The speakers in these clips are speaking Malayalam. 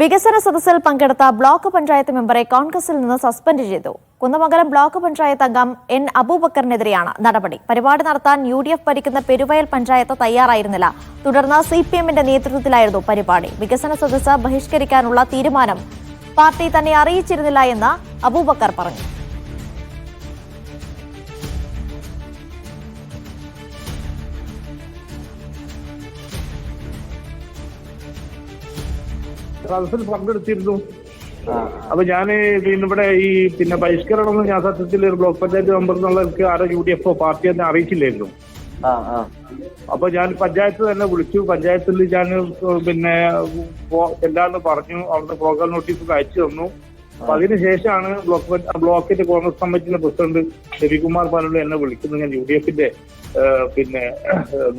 വികസന സദസ്സിൽ പങ്കെടുത്ത ബ്ലോക്ക് പഞ്ചായത്ത് മെമ്പറെ കോൺഗ്രസിൽ നിന്ന് സസ്പെൻഡ് ചെയ്തു. കുന്നമംഗലം ബ്ലോക്ക് പഞ്ചായത്ത് അംഗം എൻ അബൂബക്കറിനെതിരെയാണ് നടപടി. പരിപാടി നടത്താൻ യു ഡി എഫ് ഭരിക്കുന്ന പെരുവയൽ പഞ്ചായത്ത് തയ്യാറായിരുന്നില്ല. തുടർന്ന് സി പി എമ്മിന്റെ നേതൃത്വത്തിലായിരുന്നു പരിപാടി. വികസന സദസ്സ് ബഹിഷ്കരിക്കാനുള്ള തീരുമാനം പാർട്ടി തന്നെ അറിയിച്ചിരുന്നില്ല എന്ന് അബൂബക്കർ പറഞ്ഞു. സദസ്സിൽ പങ്കെടുത്തിരുന്നു. അപ്പൊ ഞാൻ പിന്നെ ഇവിടെ ഈ പിന്നെ ബഹിഷ്കരണം ഞാൻ സത്യത്തിൽ ഒരു ബ്ലോക്ക് പഞ്ചായത്ത് മെമ്പർ എന്നുള്ളവർക്ക് ആരോ യു ഡി എഫ് പാർട്ടി തന്നെ അറിയിച്ചില്ലായിരുന്നു അപ്പൊ ഞാൻ പഞ്ചായത്ത് തന്നെ വിളിച്ചു. പഞ്ചായത്തിൽ ഞാൻ പിന്നെ ചെല്ലാന്ന് പറഞ്ഞു. അവിടുത്തെ പ്രോഗ്രാം നോട്ടീസ് അയച്ചു തന്നു. അപ്പൊ അതിനുശേഷമാണ് ബ്ലോക്ക് ബ്ലോക്കിന്റെ കോൺഗ്രസ് കമ്മിറ്റിയുടെ പ്രസിഡന്റ് രവികുമാർ പാലുള്ള എന്നെ വിളിക്കുന്നത്. ഞാൻ യു ഡി എഫിന്റെ പിന്നെ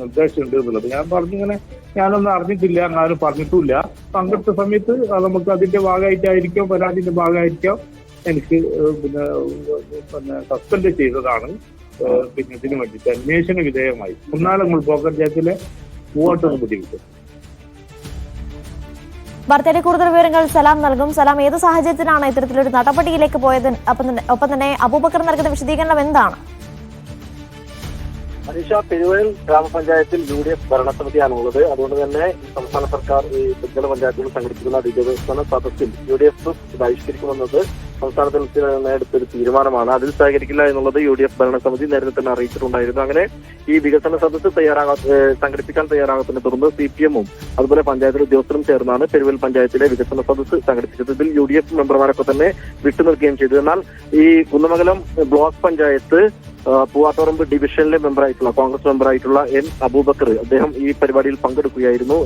നിർദ്ദേശം നിർദ്ദേശമുണ്ട് എന്നുള്ളത്. ഞാൻ പറഞ്ഞിങ്ങനെ ഞാനൊന്നും അറിഞ്ഞിട്ടില്ല ആരും പറഞ്ഞിട്ടില്ല പങ്കെടുത്ത സമയത്ത് നമുക്ക് അതിന്റെ ഭാഗമായിട്ടായിരിക്കാം പരാതിന്റെ ഭാഗമായിരിക്കാം. എനിക്ക് പിന്നെ പിന്നെ സസ്പെൻഡ് ചെയ്തതാണ്. പിന്നെ ഇതിനു വേണ്ടിയിട്ട് അന്വേഷണ വിധേയമായി. കുന്നാലങ്ങൾ ബ്ലോക്ക് പഞ്ചായത്തിലെ മൂവാട്ടം ബുദ്ധിമുട്ട് വാർത്തയുടെ കൂടുതൽ വിവരങ്ങൾ സലാം നൽകും. സലാം ഏത് സാഹചര്യത്തിലാണ് ഇത്തരത്തിലൊരു നടപടിയിലേക്ക് പോയത്? ഒപ്പം തന്നെ അബൂബക്കർ നൽകുന്ന വിശദീകരണം എന്താണ്? മനീഷ പെരുവയൽ ഗ്രാമപഞ്ചായത്തിൽ യു ഡി എഫ് ഭരണസമിതിയാണുള്ളത്. അതുകൊണ്ട് തന്നെ സംസ്ഥാന സർക്കാർ ഈ ത്രിതല പഞ്ചായത്തുകൾ സംഘടിപ്പിക്കുന്ന വിദ്യാഭ്യാസ സദസ്സിൽ യു ഡി എഫ് ബഹിഷ്കരിക്കുമെന്നത് സംസ്ഥാനത്തിൽ എടുത്തൊരു തീരുമാനമാണ്. അതിൽ സഹകരിക്കില്ല എന്നുള്ളത് യു ഡി എഫ് ഭരണസമിതി നേരത്തെ തന്നെ അറിയിച്ചിട്ടുണ്ടായിരുന്നു. അങ്ങനെ ഈ വികസന സദസ്സ് തയ്യാറാകാ സംഘടിപ്പിക്കാൻ തയ്യാറാകത്തിനെ തുടർന്ന് സി പി എമ്മും അതുപോലെ പഞ്ചായത്ത് ഉദ്യോഗസ്ഥരും ചേർന്നാണ് പെരുവൽ പഞ്ചായത്തിലെ വികസന സദസ്സ് സംഘടിപ്പിച്ചത്. ഇതിൽ യു ഡി എഫ് മെമ്പർമാരൊക്കെ തന്നെ വിട്ടുനിൽക്കുകയും ചെയ്തു. എന്നാൽ ഈ കുന്നമംഗലം ബ്ലോക്ക് പഞ്ചായത്ത് പൂവാത്തോറമ്പ് ഡിവിഷനിലെ മെമ്പറായിട്ടുള്ള കോൺഗ്രസ് മെമ്പറായിട്ടുള്ള എൻ അബൂബക്കർ അദ്ദേഹം ഈ പരിപാടിയിൽ പങ്കെടുക്കുകയായിരുന്നു.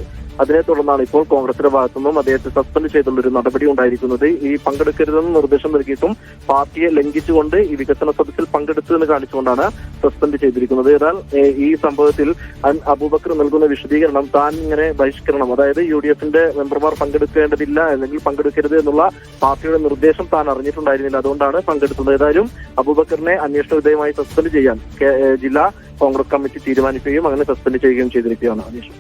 അതിനെ തുടർന്നാണ് ഇപ്പോൾ കോൺഗ്രസിന്റെ ഭാഗത്തുനിന്നും അദ്ദേഹത്തെ സസ്പെൻഡ് ചെയ്തുള്ള ഒരു നടപടി ഉണ്ടായിരിക്കുന്നത്. ഈ പങ്കെടുക്കരുതെന്ന് നിർദ്ദേശം നൽകിയിട്ടും പാർട്ടിയെ ലംഘിച്ചുകൊണ്ട് ഈ വികസന സദസ്സിൽ പങ്കെടുത്തു എന്ന് കാണിച്ചുകൊണ്ടാണ് സസ്പെൻഡ് ചെയ്തിരിക്കുന്നത്. എന്നാൽ ഈ സംഭവത്തിൽ അബൂബക്കർ നൽകുന്ന വിശദീകരണം താൻ ഇങ്ങനെ ബഹിഷ്കരണം അതായത് യു ഡി എഫിന്റെ മെമ്പർമാർ പങ്കെടുക്കേണ്ടതില്ല അല്ലെങ്കിൽ പങ്കെടുക്കരുത് എന്നുള്ള പാർട്ടിയുടെ നിർദ്ദേശം താൻ അറിഞ്ഞിട്ടുണ്ടായിരുന്നില്ല. അതുകൊണ്ടാണ് പങ്കെടുത്തത്. ഏതായാലും അബൂബക്കറിനെ അന്വേഷണ വിധേയമായി സസ്പെൻഡ് ചെയ്യാൻ ജില്ലാ കോൺഗ്രസ് കമ്മിറ്റി തീരുമാനിക്കുകയും അങ്ങനെ സസ്പെൻഡ് ചെയ്യുകയും ചെയ്തിരിക്കുകയാണ് അനീഷ്